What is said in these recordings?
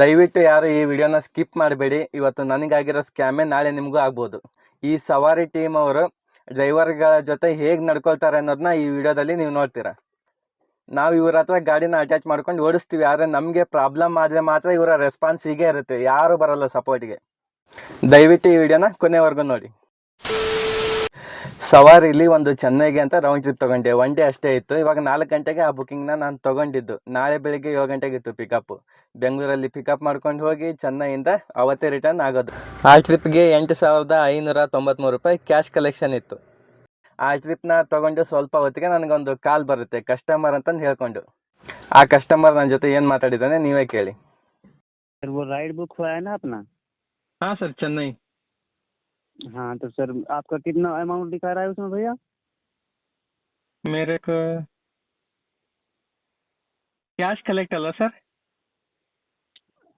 ದಯವಿಟ್ಟು ಯಾರು ಈ ವಿಡಿಯೋನ ಸ್ಕಿಪ್ ಮಾಡಬೇಡಿ. ಇವತ್ತು ನನಗಾಗಿರೋ ಸ್ಕ್ಯಾಮೇ ನಾಳೆ ನಿಮಗೂ ಆಗ್ಬೋದು. ಈ ಸವಾರಿ ಟೀಮ್ ಅವರು ಡ್ರೈವರ್ಗಳ ಜೊತೆ ಹೇಗೆ ನಡ್ಕೊಳ್ತಾರೆ ಅನ್ನೋದನ್ನ ಈ ವಿಡಿಯೋದಲ್ಲಿ ನೀವು ನೋಡ್ತೀರಾ. ನಾವು ಇವ್ರ ಹತ್ರ ಗಾಡಿನ ಅಟ್ಯಾಚ್ ಮಾಡ್ಕೊಂಡು ಓಡಿಸ್ತೀವಿ, ಆದರೆ ನಮಗೆ ಪ್ರಾಬ್ಲಮ್ ಆದರೆ ಮಾತ್ರ ಇವರ ರೆಸ್ಪಾನ್ಸ್ ಹೀಗೆ ಇರುತ್ತೆ. ಯಾರು ಬರಲ್ಲ ಸಪೋರ್ಟ್ಗೆ ದಯವಿಟ್ಟು ಈ ವಿಡಿಯೋನ ಕೊನೆವರೆಗೂ ನೋಡಿ. ಸವಾರಿಲಿ ಒಂದು ಚೆನ್ನೈಗೆ ಅಂತ ರೌಂಡ್ ಟ್ರಿಪ್ ತಗೊಂಡೆ. ಒನ್ ಡೇ ಅಷ್ಟೇ ಇತ್ತು. ಇವಾಗ ನಾಲ್ಕು ಗಂಟೆಗೆ ಆ ಬುಕ್ಕಿಂಗ್ನ ನಾನು ತಗೊಂಡಿದ್ದು. ನಾಳೆ ಬೆಳಿಗ್ಗೆ ಏಳು ಗಂಟೆಗೆ ಇತ್ತು ಪಿಕಪ್ ಬೆಂಗಳೂರಲ್ಲಿ ಪಿಕಪ್ ಮಾಡ್ಕೊಂಡು ಹೋಗಿ ಚೆನ್ನೈಯಿಂದ ಅವತ್ತೇ ರಿಟರ್ನ್ ಆಗೋದು. ಆ ಟ್ರಿಪ್ಗೆ ಎಂಟು ಸಾವಿರದ ಐನೂರ ತೊಂಬತ್ತ್ಮೂರು ರೂಪಾಯಿ ಕ್ಯಾಶ್ ಕಲೆಕ್ಷನ್ ಇತ್ತು. ಆ ಟ್ರಿಪ್ನ ತೊಗೊಂಡು ಸ್ವಲ್ಪ ಹೊತ್ತಿಗೆ ನನಗೊಂದು ಕಾಲ್ ಬರುತ್ತೆ. ಕಸ್ಟಮರ್ ಅಂತಂದು ಹೇಳ್ಕೊಂಡು. ಆ ಕಸ್ಟಮರ್ ನನ್ನ ಜೊತೆ ಏನು ಮಾತಾಡಿದ್ದಾನೆ ನೀವೇ ಕೇಳಿ. ರೈಡ್ ಬುಕ್ ಹಾಂ ಸರ್ ಚೆನ್ನೈ. हाँ तो सर आपका कितना अमाउंट दिखा रहा है उसमें भैया? मेरे को कैश कलेक्ट अल्वा सर।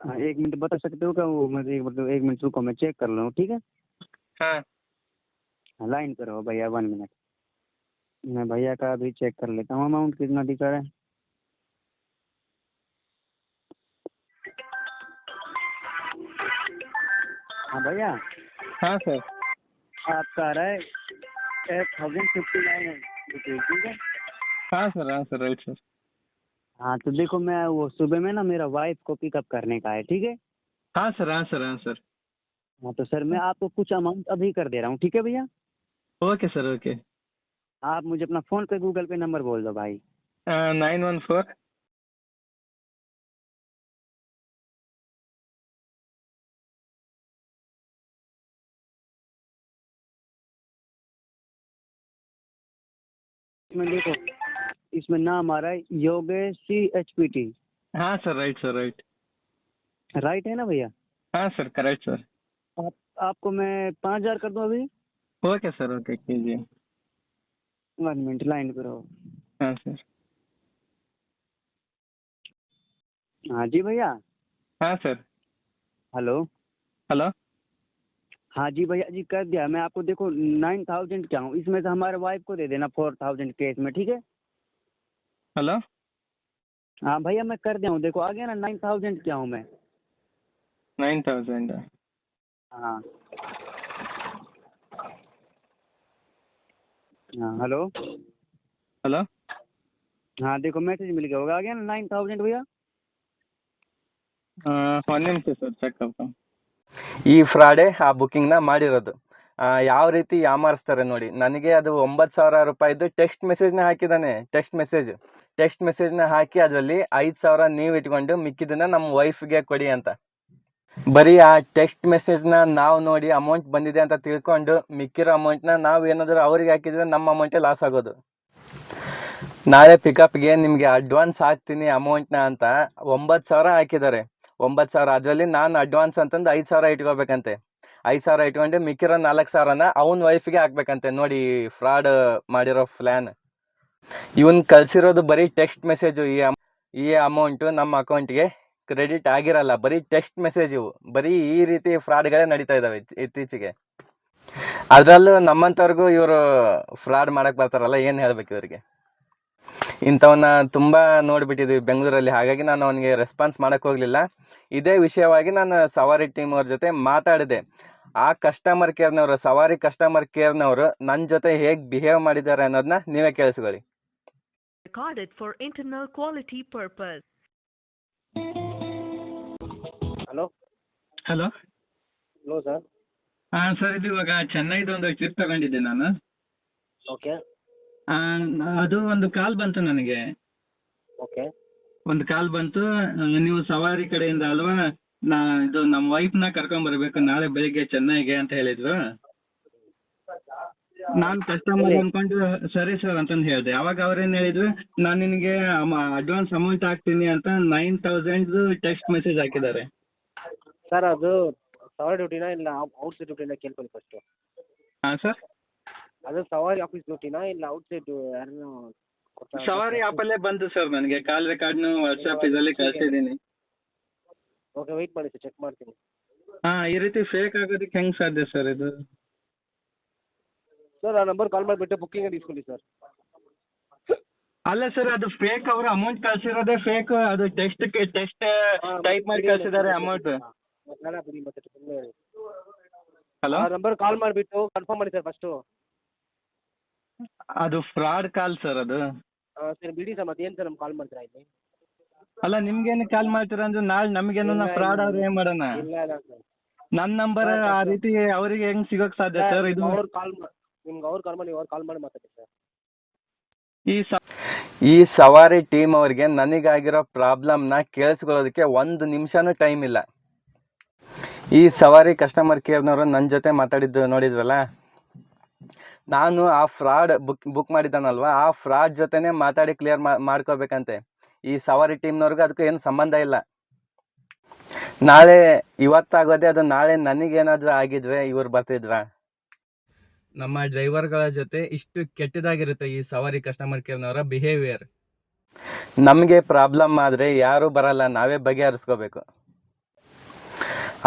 हाँ एक मिनट बता सकते हो क्या? वो मुझे एक मतलब एक मिनट रुको मैं चेक कर लूँ ठीक है? हाँ। हाँ, लाइन पर रहो भैया वन मिनट मैं भैया का अभी चेक कर लेता हूँ अमाउंट कितना दिखा रहा है। हाँ भैया। हाँ सर। आपका आ रहा है eight thousand fifty nine rupees ठीक है? हाँ सर हाँ सर राइट सर। हाँ तो देखो मैं वो सुबह में ना मेरा वाइफ को पिकअप करने का है ठीक है? हाँ सर हाँ सर हाँ सर। हाँ तो सर मैं आपको कुछ अमाउंट अभी कर दे रहा हूँ ठीक है भैया? Okay sir okay. आप मुझे अपना फ़ोन पे गूगल पे नंबर बोल दो भाई। नाइन वन फोर इसमें देखो इसमें नाम आ रहा है Yogesh C H P T हाँ sir right sir right right है ना भैया? हाँ सर करेक्ट सर आप आपको मैं पाँच हज़ार कर दूँ अभी? ओके सर ओके कीजिए। वन मिनट लाइन पे रहो। हाँ सर हाँ जी भैया। हाँ सर हेलो। हेलो। हाँ जी भैया जी कर दिया मैं आपको देखो नाइन थाउज़ेंड क्या हूँ इसमें से हमारे वाइफ को दे देना फोर थाउज़ेंड केस में ठीक है? हेलो हाँ भैया मैं कर दिया हूँ देखो आ गया ना नाइन थाउज़ेंड क्या हूँ मैं? Nine thousand. हाँ। हाँ हेलो हेलो हाँ देखो मैसेज मिल गया होगा आ गया ना नाइन थाउज़ेंड भैया? हाँ, वन से सर चेक करता हूँ। ಈ ಫ್ರಾಡೇ ಆ ಬುಕ್ಕಿಂಗ್ನ ಮಾಡಿರೋದು. ಯಾವ ರೀತಿ ಯಾಮಾರಿಸ್ತಾರೆ ನೋಡಿ. ನನಗೆ ಅದು ಒಂಬತ್ತು ಸಾವಿರ ರೂಪಾಯಿದು ಟೆಕ್ಸ್ಟ್ ಮೆಸೇಜ್ನ ಹಾಕಿದ್ದಾನೆ, ಟೆಕ್ಸ್ಟ್ ಮೆಸೇಜ್. ಟೆಕ್ಸ್ಟ್ ಮೆಸೇಜ್ನ ಹಾಕಿ ಅದರಲ್ಲಿ ಐದು ಸಾವಿರ ನೀವು ಇಟ್ಕೊಂಡು ಮಿಕ್ಕಿದ್ದನ್ನು ನಮ್ಮ ವೈಫ್ಗೆ ಕೊಡಿ ಅಂತ. ಬರೀ ಆ ಟೆಕ್ಸ್ಟ್ ಮೆಸೇಜ್ನ ನಾವು ನೋಡಿ ಅಮೌಂಟ್ ಬಂದಿದೆ ಅಂತ ತಿಳ್ಕೊಂಡು ಮಿಕ್ಕಿರೋ ಅಮೌಂಟ್ನ ನಾವು ಏನಾದರೂ ಅವ್ರಿಗೆ ಹಾಕಿದ್ರೆ ನಮ್ಮ ಅಮೌಂಟೇ ಲಾಸ್ ಆಗೋದು. ನಾಳೆ ಪಿಕಪ್ಗೆ ನಿಮಗೆ ಅಡ್ವಾನ್ಸ್ ಹಾಕ್ತೀನಿ ಅಮೌಂಟ್ನ ಅಂತ ಒಂಬತ್ತು ಸಾವಿರ ಹಾಕಿದ್ದಾರೆ. ಒಂಬತ್ತು ಸಾವಿರ. ಅದರಲ್ಲಿ ನಾನು ಅಡ್ವಾನ್ಸ್ ಅಂತಂದು ಐದು ಸಾವಿರ ಇಟ್ಕೋಬೇಕಂತೆ. ಐದು ಸಾವಿರ ಇಟ್ಕೊಂಡು ಮಿಕ್ಕಿರೋ ನಾಲ್ಕು ಸಾವಿರನ ಅವನ ವೈಫ್ಗೆ ಹಾಕ್ಬೇಕಂತೆ. ನೋಡಿ ಫ್ರಾಡ್ ಮಾಡಿರೋ ಪ್ಲ್ಯಾನ್ ಇವನ್ ಕಳ್ಸಿರೋದು ಬರೀ ಟೆಕ್ಸ್ಟ್ ಮೆಸೇಜು ಈ ಅಮ್- ಈ ಅಮೌಂಟು ನಮ್ಮ ಅಕೌಂಟ್ಗೆ ಕ್ರೆಡಿಟ್ ಆಗಿರಲ್ಲ. ಬರೀ ಟೆಕ್ಸ್ಟ್ ಮೆಸೇಜ್ ಬರೀ ಈ ರೀತಿ ಫ್ರಾಡ್ಗಳೇ ನಡೀತಾ ಇದ್ದಾವೆ ಇತ್ತೀ- ಇತ್ತೀಚೆಗೆ. ಅದರಲ್ಲೂ ನಮ್ಮಂಥವ್ರಿಗೂ ಇವರು ಫ್ರಾಡ್ ಮಾಡಕ್ಕೆ ಬರ್ತಾರಲ್ಲ, ಏನು ಹೇಳ್ಬೇಕು ಇವರಿಗೆ? ಇಂಥವನ್ನ ತುಂಬ ನೋಡಿಬಿಟ್ಟಿದ್ದೀವಿ ಬೆಂಗಳೂರಲ್ಲಿ. ಹಾಗಾಗಿ ನಾನು ಅವನಿಗೆ ರೆಸ್ಪಾನ್ಸ್ ಮಾಡೋಕ್ಕೆ ಹೋಗಲಿಲ್ಲ. ಇದೇ ವಿಷಯವಾಗಿ ನಾನು ಸವಾರಿ ಟೀಮ್ ಅವ್ರ ಜೊತೆ ಮಾತಾಡಿದೆ. ಆ ಕಸ್ಟಮರ್ ಕೇರ್ನವರು ಸವಾರಿ ಕಸ್ಟಮರ್ ಕೇರ್ನವರು ನನ್ನ ಜೊತೆ ಹೇಗೆ ಬಿಹೇವ್ ಮಾಡಿದ್ದಾರೆ ಅನ್ನೋದನ್ನ ನೀವೇ ಕೇಳಿಸ್ಕೊಳ್ಳಿ. Quality purpose hello hello hello sir ಹಾಂ ಸರ್ ಇದು ಇವಾಗ ಚೆನ್ನೈದು ಒಂದು ಟ್ರಿಪ್ ತಗೊಂಡಿದ್ದೆ ನಾನು. ಓಕೆ ಆ, ಅದು ಒಂದು ಕಾಲ್ ಬಂತು ನನಗೆ. ಓಕೆ ಒಂದು ಕಾಲ್ ಬಂತು ಆ, ನೀವು ಸವಾರಿ ಕಡೆಯಿಂದ ಅಲ್ವಾ ನಾ ಇದು ನಮ್ಮ ವೈಫ್ನ ಕರ್ಕೊಂಡ್ ಬರ್ಬೇಕು ನಾಳೆ ಬೆಳಿಗ್ಗೆ ಚೆನ್ನೈಗೆ ಅಂತ ಹೇಳಿದ್ರು ನಾನ್ ಕಸ್ಟಮರ್ ಅನ್ಕೊಂಡು ಸರಿ ಸರ್ ಅಂತಂದು ಹೇಳಿದೆ. ಅವಾಗ ಅವ್ರೇನ್ ಹೇಳಿದ್ರು ನಾನ್ ನಿನಗೆ ಅಡ್ವಾನ್ಸ್ ಅಮೌಂಟ್ ಹಾಕ್ತೀನಿ ಅಂತ ನೈನ್ ತೌಸಂಡ್ ಟೆಕ್ಸ್ಟ್ ಮೆಸೇಜ್ ಹಾಕಿದ್ದಾರೆ. ಸರ್ ಅದು ಸವಾರಿ ಡ್ಯೂಟಿನಾ ಇಲ್ಲ ಔಟ್ ಸೈಡ್ ಡ್ಯೂಟಿನ ಕೇಳ್ಕೊಳ್ಳಿ ಫಸ್ಟು ಹಾ ಸರ್ ಅದು ಸವಾರಿ ಆಫೀಸ್ ಡ್ಯೂಟಿನಾ ಇಲ್ಲ ಔಟ್ ಸೈಡ್ ಯಾರು ಸವಾರಿ ಆಪಲ್ಲೇ ಬಂತು ಸರ್ ನನಗೆ. ಕಾಲ್ ರೆಕಾರ್ಡ್ನು ವಾಟ್ಸ್ಆಪ್ ಇದರಲ್ಲಿ ಕಳಿಸಿದ್ದೀನಿ. ಓಕೆ ವೇಟ್ ಮಾಡಿ ಸರ್ ಚೆಕ್ ಮಾಡ್ತೀನಿ. ಹಾ ಈ ರೀತಿ ಫೇಕ್ ಆಗೋದಕ್ಕೆ ಹೆಂಗ್ ಸಾಧ್ಯ ಸರ್ ಇದು? ಸರ್ ಆ ನಂಬರ್ ಕಾಲ್ ಮಾಡಿಬಿಟ್ಟು ಬುಕ್ಕಿಂಗ್ ಇಸ್ಕೊಳ್ಳಿ ಸರ್. ಅಲ್ಲ ಸರ್ ಅದು ಫೇಕ್ ಅವರು ಅಮೌಂಟ್ ಕಳ್ಸಿರೋದೇ ಫೇಕ್ ಅದು ಟೆಸ್ಟ್ ಟೆಸ್ಟ್ ಟೈಪ್ ಮಾಡಿ ಕಳ್ಸಿದ್ದಾರೆ ಅಮೌಂಟ್ ಹಲೋ ಆ ನಂಬರ್ ಕಾಲ್ ಮಾಡಿಬಿಟ್ಟು ಕನ್ಫರ್ಮ್ ಮಾಡಿ ಸರ್ ಫಸ್ಟು ಅದು ಫ್ರಾಡ್ ಕಾಲ್ ಸರ್ ಅದು. ಸರ್ ಬಿಡಿ ಸರ್ ಮತ್ತೆ ಏನು ಸರ್ ನಮ್ಗೆ ಕಾಲ್ ಮಾಡ್ತೀರಾ ಇಲ್ಲಿ? ಅಲ್ಲ ನಿಮ್ಗೇನು ಕಾಲ್ ಮಾಡ್ತೀರಾ ಅಂದ್ರೆ ನಾಳೆ ನಮ್ಗೇನು ಇಲ್ಲ, ಫ್ರಾಡ್ ಇಲ್ಲ. ಆದ್ರೆ ಏನ್ ಮಾಡೋಣ? ಇಲ್ಲ ಇಲ್ಲ ಸರ್ ನನ್ನ ನಂಬರ್ ಆ ರೀತಿ ಅವ್ರಿಗೆ ಹೆಂಗ್ ಸಿಗೋಕ್ ಸಾಧ್ಯ ಸರ್ ಇದು ಅವ್ರು ಕಾಲ್ ನಿಮ್ಗೆ ಅವ್ರು ಕಾಲ್ ಮಾಡಿ ಅವ್ರು ಕಾಲ್ ಮಾಡಿ ಮಾತಾಡಿ ಸರ್ ಈ ಈ ಸವಾರಿ ಟೀಮ್ ಅವ್ರಿಗೆ ನನಗಾಗಿರೋ ಪ್ರಾಬ್ಲಮ್ನ ಕೇಳಿಸ್ಕೊಳ್ಳೋದಕ್ಕೆ ಒಂದು ನಿಮಿಷನೂ ಟೈಮ್ ಇಲ್ಲ. ಈ ಸವಾರಿ ಕಸ್ಟಮರ್ ಕೇರ್ನವರು ನನ್ನ ಜೊತೆ ಮಾತಾಡಿದ್ದು ನೋಡಿದ್ವಲ್ಲ ನಾನು ಆ ಫ್ರಾಡ್ ಬುಕ್ ಬುಕ್ ಮಾಡಿದ್ದಾನಲ್ವ ಆ ಫ್ರಾಡ್ ಜೊತೆನೇ ಮಾತಾಡಿ ಕ್ಲಿಯರ್ ಮಾಡ್ಕೋಬೇಕಂತೆ. ಈ ಸವಾರಿ ಟೀಮ್ನವ್ರಿಗೂ ಅದಕ್ಕೂ ಏನು ಸಂಬಂಧ ಇಲ್ಲ. ನಾಳೆ ಇವತ್ತಾಗೋದೇ ಅದು ನಾಳೆ ನನಗೇನಾದರೂ ಆಗಿದ್ವೆ ಇವ್ರು ಬರ್ತಿದ್ವಾ? ನಮ್ಮ ಡ್ರೈವರ್ಗಳ ಜೊತೆ ಇಷ್ಟು ಕೆಟ್ಟದಾಗಿರುತ್ತೆ ಈ ಸವಾರಿ ಕಸ್ಟಮರ್ ಕೇರ್ನವರ ಬಿಹೇವಿಯರ್ ನಮಗೆ ಪ್ರಾಬ್ಲಮ್ ಆದರೆ ಯಾರೂ ಬರಲ್ಲ ನಾವೇ ಬಗೆಹರಿಸ್ಕೋಬೇಕು.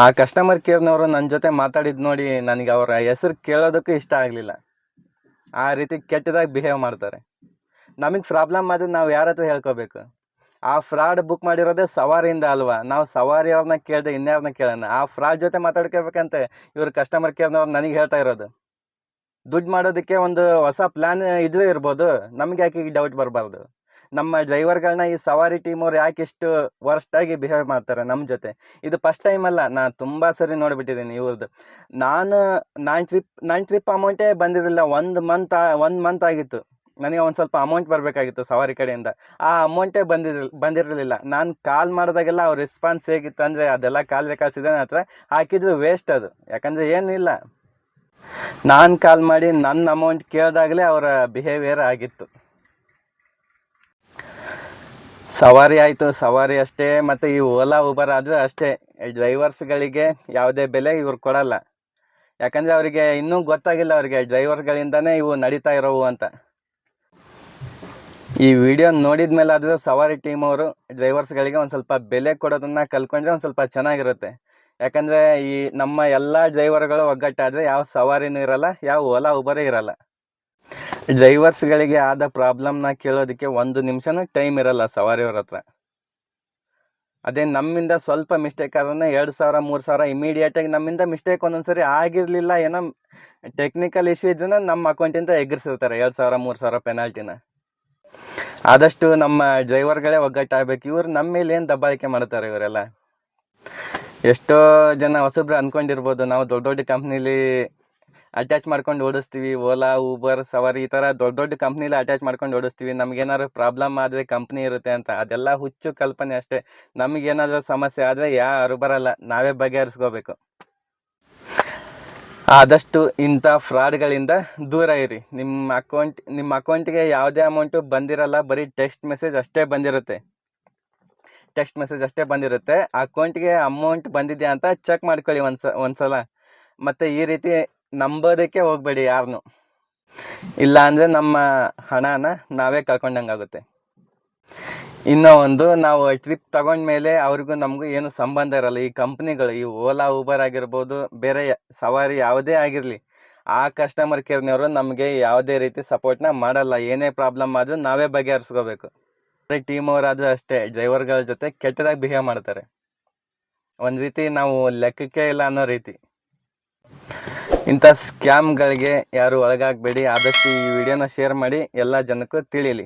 ಆ ಕಸ್ಟಮರ್ ಕೇರ್ನವರು ನನ್ನ ಜೊತೆ ಮಾತಾಡಿದ್ದು ನೋಡಿ ನನಗೆ ಅವರ ಹೆಸರು ಕೇಳೋದಕ್ಕೂ ಇಷ್ಟ ಆಗಲಿಲ್ಲ. ಆ ರೀತಿ ಕೆಟ್ಟದಾಗಿ ಬಿಹೇವ್ ಮಾಡ್ತಾರೆ. ನಮಗೆ ಪ್ರಾಬ್ಲಮ್ ಆದರೆ ನಾವು ಯಾರ ಹತ್ರ ಹೇಳ್ಕೋಬೇಕು? ಆ ಫ್ರಾಡ್ ಬುಕ್ ಮಾಡಿರೋದೇ ಸವಾರಿಯಿಂದ ಅಲ್ವಾ? ನಾವು ಸವಾರಿ ಅವ್ರನ್ನ ಕೇಳಿದೆ ಇನ್ಯಾರನ್ನ ಕೇಳೋಣ? ಆ ಫ್ರಾಡ್ ಜೊತೆ ಮಾತಾಡ್ಕೋಬೇಕಂತೆ ಇವರು ಕಸ್ಟಮರ್ ಕೇರ್ನವ್ರು ನನಗೆ ಹೇಳ್ತಾ ಇರೋದು. ದುಡ್ಡು ಮಾಡೋದಕ್ಕೆ ಒಂದು ಹೊಸ ಪ್ಲ್ಯಾನ್ ಇದೇ ಇರ್ಬೋದು. ನಮ್ಗೆ ಯಾಕೆ ಈಗ ಡೌಟ್ ಬರಬಾರ್ದು? ನಮ್ಮ ಡ್ರೈವರ್ಗಳನ್ನ ಈ ಸವಾರಿ ಟೀಮ್ ಅವ್ರು ಯಾಕೆ ಇಷ್ಟು ವರ್ಸ್ಟಾಗಿ ಬಿಹೇವ್ ಮಾಡ್ತಾರೆ ನಮ್ಮ ಜೊತೆ? ಇದು ಫಸ್ಟ್ ಟೈಮ್ ಅಲ್ಲ ನಾನು ತುಂಬ ಸರಿ ನೋಡಿಬಿಟ್ಟಿದ್ದೀನಿ ಇವ್ರದ್ದು ನಾನು ನಾನು ಟ್ರಿಪ್ ನೈನ್ ಟ್ರಿಪ್ ಅಮೌಂಟೇ ಬಂದಿರಲಿಲ್ಲ, ಒಂದು ಮಂತ್ ಒಂದು ಮಂತ್ ಆಗಿತ್ತು. ನನಗೆ ಒಂದು ಸ್ವಲ್ಪ ಅಮೌಂಟ್ ಬರಬೇಕಾಗಿತ್ತು ಸವಾರಿ ಕಡೆಯಿಂದ. ಆ ಅಮೌಂಟೇ ಬಂದಿರ ಬಂದಿರಲಿಲ್ಲ. ನಾನು ಕಾಲ್ ಮಾಡಿದಾಗೆಲ್ಲ ಅವ್ರ ರೆಸ್ಪಾನ್ಸ್ ಹೇಗಿತ್ತು ಅಂದರೆ ಅದೆಲ್ಲ ಕಾಲ್ ರೆಕಾರ್ಡ್ಸ್ ಇದೆ ನನ್ನ ಹತ್ರ ಹಾಕಿದ್ರು ವೇಸ್ಟ್ ಅದು. ಯಾಕಂದರೆ ಏನಿಲ್ಲ ನಾನು ಕಾಲ್ ಮಾಡಿ ನನ್ನ ಅಮೌಂಟ್ ಕೇಳಿದಾಗಲೇ ಅವರ ಬಿಹೇವಿಯರ್ ಆಗಿತ್ತು. ಸವಾರಿ ಆಯಿತು, ಸವಾರಿ ಅಷ್ಟೇ. ಮತ್ತು ಈ ಓಲಾ, ಉಬರ್ ಆದರೆ ಅಷ್ಟೇ. ಡ್ರೈವರ್ಸ್ಗಳಿಗೆ ಯಾವುದೇ ಬೆಲೆ ಇವ್ರು ಕೊಡಲ್ಲ. ಯಾಕಂದರೆ ಅವರಿಗೆ ಇನ್ನೂ ಗೊತ್ತಾಗಿಲ್ಲ ಅವರಿಗೆ ಡ್ರೈವರ್ಗಳಿಂದನೇ ಇವು ನಡೀತಾ ಇರೋವು ಅಂತ. ಈ ವಿಡಿಯೋ ನೋಡಿದ ಮೇಲೆ ಆದರೆ ಸವಾರಿ ಟೀಮ್ ಅವರು ಡ್ರೈವರ್ಸ್ಗಳಿಗೆ ಒಂದು ಸ್ವಲ್ಪ ಬೆಲೆ ಕೊಡೋದನ್ನು ಕಲ್ಕೊಂಡ್ರೆ ಒಂದು ಸ್ವಲ್ಪ ಚೆನ್ನಾಗಿರುತ್ತೆ. ಯಾಕಂದರೆ ಈ ನಮ್ಮ ಎಲ್ಲ ಡ್ರೈವರ್ಗಳು ಒಗ್ಗಟ್ಟಾದರೆ ಯಾವ ಸವಾರಿನೂ ಇರಲ್ಲ, ಯಾವ ಓಲಾ, ಉಬರೇ ಇರಲ್ಲ. ಡ್ರೈವರ್ಸ್ಗಳಿಗೆ ಆದ ಪ್ರಾಬ್ಲಮ್ನ ಕೇಳೋದಕ್ಕೆ ಒಂದು ನಿಮಿಷನೂ ಟೈಮ್ ಇರಲ್ಲ ಸವಾರಿಯವ್ರ ಹತ್ರ. ಅದೇ ನಮ್ಮಿಂದ ಸ್ವಲ್ಪ ಮಿಸ್ಟೇಕ್ ಆದ್ರೆ ಎರಡು ಸಾವಿರ, ಮೂರು ಸಾವಿರ ಇಮಿಡಿಯೇಟಾಗಿ ನಮ್ಮಿಂದ ಮಿಸ್ಟೇಕ್ ಒಂದೊಂದ್ಸರಿ ಆಗಿರಲಿಲ್ಲ, ಏನೋ ಟೆಕ್ನಿಕಲ್ ಇಶ್ಯೂ ಇದ್ರೆ ನಮ್ಮ ಅಕೌಂಟಿಂದ ಎಗ್ರಿಸಿರ್ತಾರೆ ಎರಡು ಸಾವಿರ, ಮೂರು ಸಾವಿರ ಪೆನಾಲ್ಟಿನ ಆದಷ್ಟು ನಮ್ಮ ಡ್ರೈವರ್ಗಳೇ ಒಗ್ಗಟ್ಟಾಗಬೇಕು, ಇವ್ರು ನಮ್ಮ ಮೇಲೆ ಏನು ದಬ್ಬಾಳಿಕೆ ಮಾಡ್ತಾರೆ ಇವರೆಲ್ಲ? ಎಷ್ಟೋ ಜನ ಹೊಸಬ್ರು ಅಂದ್ಕೊಂಡಿರ್ಬೋದು ನಾವು ದೊಡ್ಡ ದೊಡ್ಡ ಕಂಪ್ನಿಲಿ ಅಟ್ಯಾಚ್ ಮಾಡ್ಕೊಂಡು ಓಡಿಸ್ತೀವಿ ಓಲಾ ಊಬರ್ ಸವಾರಿ ಈ ಥರ ದೊಡ್ಡ ದೊಡ್ಡ ಕಂಪ್ನಿಲಿ ಅಟ್ಯಾಚ್ ಮಾಡ್ಕೊಂಡು ಓಡಿಸ್ತೀವಿ. ನಮಗೇನಾದ್ರು ಪ್ರಾಬ್ಲಮ್ ಆದರೆ ಕಂಪ್ನಿ ಇರುತ್ತೆ ಅಂತ. ಅದೆಲ್ಲ ಹುಚ್ಚು ಕಲ್ಪನೆ ಅಷ್ಟೇ. ನಮಗೇನಾದರೂ ಸಮಸ್ಯೆ ಆದರೆ ಯಾರು ಬರಲ್ಲ. ನಾವೇ ಬಗೆಹರಿಸ್ಕೋಬೇಕು. ಆದಷ್ಟು ಇಂಥ ಫ್ರಾಡ್ಗಳಿಂದ ದೂರ ಇರಿ. ನಿಮ್ಮ ಅಕೌಂಟ್ ನಿಮ್ಮ ಅಕೌಂಟಿಗೆ ಯಾವುದೇ ಅಮೌಂಟು ಬಂದಿರಲ್ಲ, ಬರೀ ಟೆಕ್ಸ್ಟ್ ಮೆಸೇಜ್ ಅಷ್ಟೇ ಬಂದಿರುತ್ತೆ. ಟೆಕ್ಸ್ಟ್ ಮೆಸೇಜ್ ಅಷ್ಟೇ ಬಂದಿರುತ್ತೆ. ಅಕೌಂಟ್ಗೆ ಅಮೌಂಟ್ ಬಂದಿದೆಯಾ ಅಂತ ಚೆಕ್ ಮಾಡ್ಕೊಳ್ಳಿ ಒಂದು ಸ ಒಂದು ಸಲ ಮತ್ತು ಈ ರೀತಿ ನಂಬೋದಕ್ಕೆ ಹೋಗಬೇಡಿ ಯಾರನ್ನು ಇಲ್ಲ ಅಂದರೆ ನಮ್ಮ ಹಣನ ನಾವೇ ಕಳ್ಕೊಂಡಂಗೆ ಆಗುತ್ತೆ ಇನ್ನೂ ಒಂದು, ನಾವು ಟ್ರಿಪ್ ತಗೊಂಡ್ಮೇಲೆ ಅವ್ರಿಗೂ ನಮಗೂ ಏನು ಸಂಬಂಧ ಇರಲ್ಲ. ಈ ಕಂಪ್ನಿಗಳು ಈ ಓಲಾ ಊಬರ್ ಆಗಿರ್ಬೋದು, ಬೇರೆ ಸವಾರಿ ಯಾವುದೇ ಆಗಿರಲಿ, ಆ ಕಸ್ಟಮರ್ ಕೇರ್ನವರು ನಮಗೆ ಯಾವುದೇ ರೀತಿ ಸಪೋರ್ಟ್ನ ಮಾಡಲ್ಲ. ಏನೇ ಪ್ರಾಬ್ಲಮ್ ಆದರೂ ನಾವೇ ಬಗೆಹರಿಸ್ಕೋಬೇಕು. ಟೀಮ್ ಅವರಾದರೂ ಅಷ್ಟೇ ಡ್ರೈವರ್ಗಳ ಜೊತೆ ಕೆಟ್ಟದಾಗಿ ಬಿಹೇವ್ ಮಾಡ್ತಾರೆ. ಒಂದು ರೀತಿ ನಾವು ಲೆಕ್ಕಕ್ಕೆ ಇಲ್ಲ ಅನ್ನೋ ರೀತಿ. ಇಂಥ ಸ್ಕ್ಯಾಮ್ಗಳಿಗೆ ಯಾರು ಒಳಗಾಗಬೇಡಿ. ಆದಷ್ಟು ಈ ವಿಡಿಯೋನ ಶೇರ್ ಮಾಡಿ. ಎಲ್ಲ ಜನಕ್ಕೂ ತಿಳಿಯಲಿ